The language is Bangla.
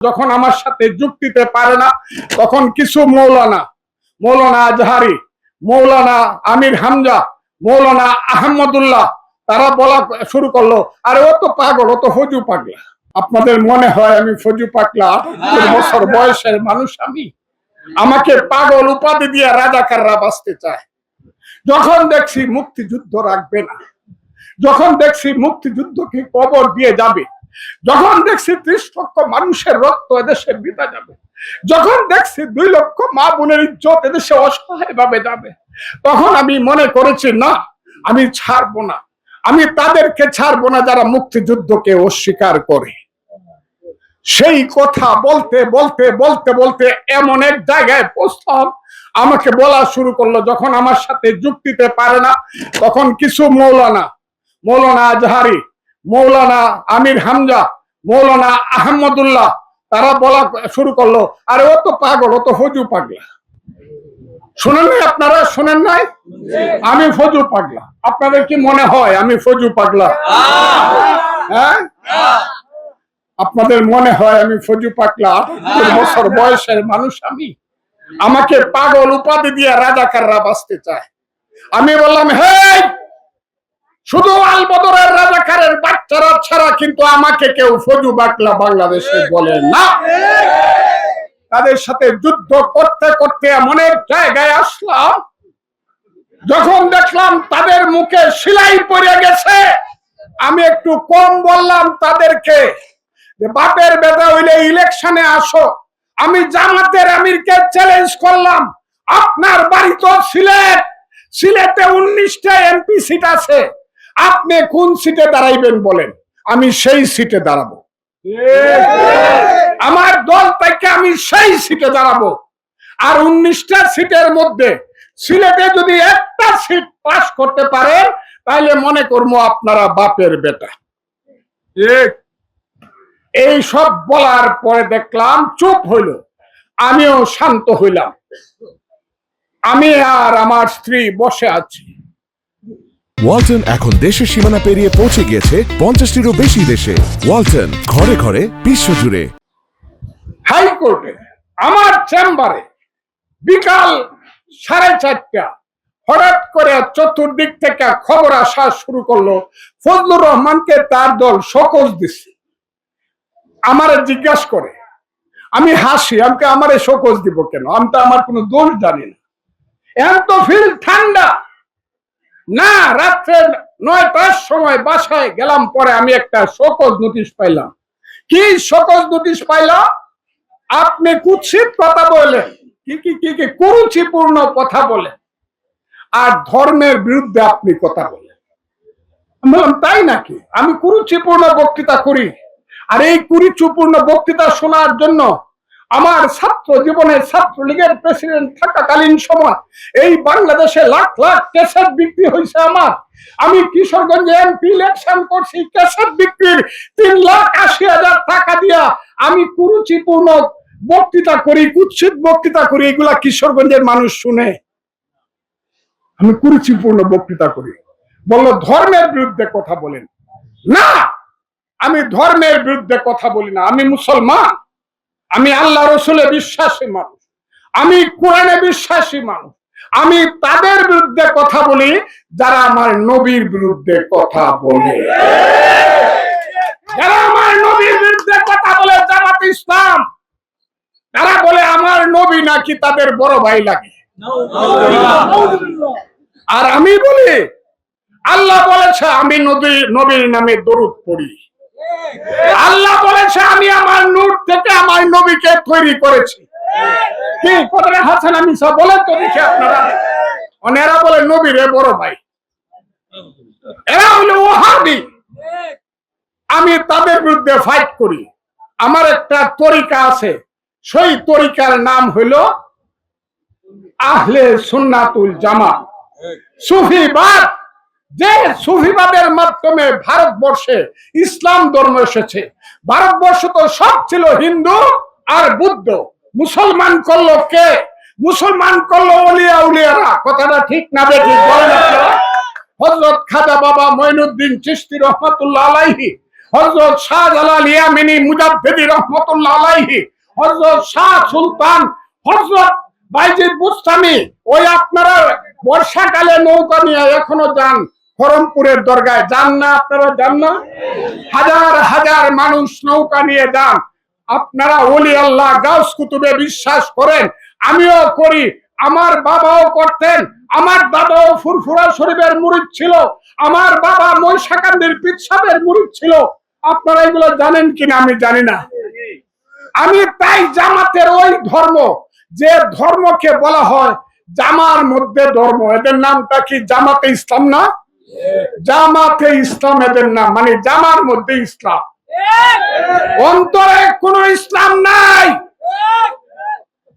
যখন আমার সাথে যুক্তিতে পারে না, তখন কিছু মৌলানা মৌলানা আজহারি, মৌলানা আমির হামজা, মৌলানা আহমদুল্লাহ, তারা বলা শুরু করল, আরে ও তো পাগল, ও তো ফজু পাগলা। আপনাদের মনে হয় আমি ফজু আটাত্তর বছর বয়সের মানুষ আমি। আমাকে পাগল উপাধি দিয়ে রাজাকাররা বাঁচতে চায়। যখন দেখছি মুক্তিযুদ্ধ রাখবে না, যখন দেখছি মুক্তিযুদ্ধকে কবর দিয়ে যাবে যখন দেখছি ত্রিশ লক্ষ মানুষের রক্ত এদেশে বিতা যাবে, যখন দেখছি দুই লক্ষ মা বোনের ইজ্জত এদেশে অসহায় ভাবে যাবে, তখন আমি মনে করেছি, না, আমি ছাড়বো না। আমি তাদেরকে ছাড়বো না যারা মুক্তিযুদ্ধকে অস্বীকার করে। সেই কথা বলতে বলতে বলতে বলতে এমন এক জায়গায় পৌঁছলাম। আমাকে বলা শুরু করল, যখন আমার সাথে যুক্তিতে পারে না, তখন কিছু মৌলানা মৌলানা আজহারি মৌলানা আমির হামজা, মৌলানা আহমদুল্লাহ, তারা বলা শুরু করল, আরে ও তো পাগল, ও তো ফজু পাগলা। শুনেন নাই আপনারা? শুনেন নাই? আমি ফজু পাগলা। আপনাদের কি মনে হয় আমি ফজু পাগলা? হ্যাঁ? আপনাদের মনে হয় আমি ফজু পাগলা? বছর বয়সের মানুষ আমি। আমাকে পাগল উপাধি দিয়ে রাজাকাররা বাঁচতে চায়। আমি বললাম হে শুধু আলবদরের রাজাকারের বাচ্চারা ছাড়া কিন্তু আমাকে কেউ ফজু বাকলা বাংলাদেশে বলে না। তাদের সাথে যুদ্ধ করতে করতে এমন এক জায়গায় আসলাম যখন দেখলাম তাদের মুখে সিলাই পড়ে গেছে। আমি একটু কম বললাম তাদেরকে যে বাপের বেটা হইলে ইলেকশনে আসো। আমি জামাতের আমিরকে চ্যালেঞ্জ করলাম। আপনার বাড়ি তো সিলেট। সিলেটে উনিশটা এমপি সিট আছে। আপনি কোন সিটে দাঁড়াইবেন বলেন? আমি সেই সিটে দাঁড়াবো। আমার দল থেকে আমি সেই সিটে দাঁড়াবো। আর উনিশটা সিটের মধ্যে সিলেটে যদি একটা সিট পাস করতে পারেন তাহলে মনে করব আপনারা বাপের বেটা। এই সব বলার পরে দেখলাম চুপ হইল। আমিও শান্ত হইলাম। আমি আর আমার স্ত্রী বসে আছি। ওয়ালটন এখন দেশের সীমানা পেরিয়ে পৌঁছে গিয়েছে পঞ্চাশটিরও বেশি দেশে। ওয়ালটন, ঘরে ঘরে, বিশ্বজুড়ে। হাইকোর্টে আমার চেম্বারে বিকাল সাড়ে চারটা হঠাৎ করে চতুর্দিক থেকে খবর আসা শুরু করল, ফজলুর রহমানকে তার দল সকোজ দিচ্ছে। আমারে জিজ্ঞাসা করে, আমি হাসি আমাকে আমারে সকোজ দিব কেন? আমি তো আমার কোনো দোষ জানি না। এখন তো ফিল ঠান্ডা। না, রাত্রে নয়টার সময় বাসায় গেলাম, পরে আমি একটা সকোজ নোটিশ পাইলাম। কি সকোজ নোটিশ পাইলাম আপনি কুৎসিত কথা বলেন, কি কি কি কি, কুরুচিপূর্ণ কথা বলেন, আর ধর্মের বিরুদ্ধে আপনি কথা বলেন। বললাম, তাই নাকি? আমি কুরুচিপূর্ণ বক্তৃতা করি, আর এই কুরুচিপূর্ণ বক্তৃতা শোনার জন্য আমার ছাত্র জীবনে ছাত্রলীগের প্রেসিডেন্ট থাকাকালীন সময় এই বাংলাদেশে লাখ লাখ ক্যাসেট বিক্রি হয়েছে আমার। আমি কিশোরগঞ্জে এমপি ইলেকশন করছি ক্যাসেট বিক্রির তিন লাখ আশি হাজার টাকা দিয়া আমি কুরুচিপূর্ণ বক্তৃতা করি, কুৎসিত বক্তৃতা করি, এগুলা কিশোরগঞ্জের মানুষ শুনে। আমি কুরুচিপূর্ণ বক্তৃতা করি। বলল, ধর্মের বিরুদ্ধে কথা বলেন। না, আমি ধর্মের বিরুদ্ধে কথা বলি না। আমি মুসলমান। আমি আল্লাহ রসুলে বিশ্বাসী মানুষ। আমি কোরআনে বিশ্বাসী মানুষ। আমি তাদের বিরুদ্ধে কথা বলি, যারা আমার নবীর বিরুদ্ধে কথা বলে। যারা আমার নবীর বিরুদ্ধে কথা বলে জামাত ইসলাম, তারা বলে আমার নবী নাকি তাদের বড় ভাই লাগে। আর আমি বলি, আল্লাহ বলেছে, আমি নবী নবীর নামে দরুদ পড়ি। আল্লাহ বলেছে, আমি আমার নূর থেকে আমার নবীকে তৈরি করেছি। কি? কথাটা হাসান আমি সব বলেন তো দেখি আপনারা। অনেরা বলে নবীর এ বড় ভাই। এরা হলো ওহাবি। আমি তাদের বিরুদ্ধে ফাইট করি। আমার একটা তরিকা আছে। সেই তরিকার নাম হইল আহলে সুন্নাতুল জামা সুফিবাদ যে সুফিবাদের মাধ্যমে ভারতবর্ষে ইসলাম ধর্ম এসেছে, ভারতবর্ষ তো সব ছিল হিন্দু আর বুদ্ধ। মুসলমান করল কে? মুসলমান করল অলিয়া উলিয়ারা। কথাটা ঠিক না আপনারা? হজরত খাজা বাবা মঈনুদ্দিন চিস্তি রহমতুল্লাহ আলাইহি হজরত শাহজালাল ইয়ামিনী মুজাদ্দিদি রহমতুল্লাহ আলাইহি হজরত শাহ সুলতান হজরত বাইজিদ বুস্তামি। ওই আপনারা বর্ষাকালে নৌকা নিয়ে এখনও যান। খরমপুরের দরগায় যান না আপনারা, যান না? হাজার হাজার মানুষ নৌকা নিয়ে যান। আপনারা ওলি আল্লাহ গাউস কুতুবে বিশ্বাস করেন। আমিও করি। আমার বাবাও করতেন। আমার দাদাও ফুরফুরা শরীফের মুরিদ ছিল। আমার বাবা মহিষাকান্দির পিৎসাবের মুরিদ ছিল। আপনারা এগুলো জানেন কিনা আমি জানি না। আমি তাই জামাতের ওই ধর্ম, যে ধর্মকে বলা হয় জামার মধ্যে ধর্ম। এদের নামটা কি জামাতে ইসলাম না? জামাতে ইসলাম এদের নাম মানে জামার মধ্যে ইসলাম। অন্তরে কোনো ইসলাম নাই।